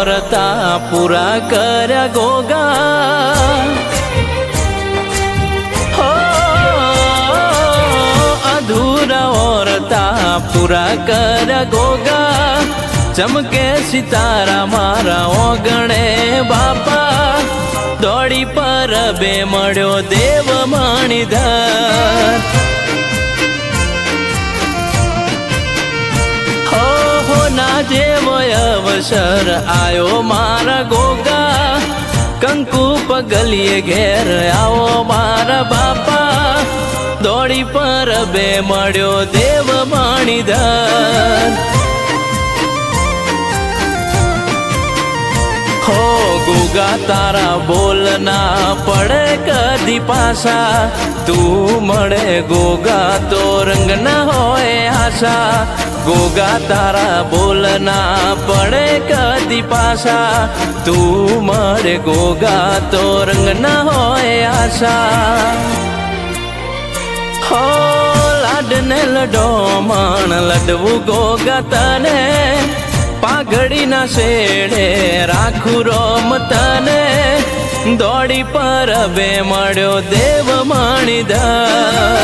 ઓરતા પૂરા કર્યા ગોગા. અધૂરા ઓરતા પૂરા કર્યા ગોગા. ચમકે સિતારા મારા ઓગણે બાપા. દોડી પર બે મળ્યો દેવ માણીધર. હો, ના જેવો અવસર આયો મારા ગોગા. કંકુ પગલીએ ઘેર આવો મારા બાપા. દોડી પર બે મળ્યો દેવ મણિધર. ગોગા તારા બોલ ના પડે કદી પાસા તું મળે ગોગા તો રંગ ના હોય આશા. ગોગા તારા બોલ ના પડે કદી પાસા તું મળે ગોગા તો રંગ ના હોય આશા. હો, લાડને લડો, માણ લડવું ગોગા તને. પાઘડીના શેડે રાખું રોમ દોડી પર હવે મળ્યો દેવ મણિધર.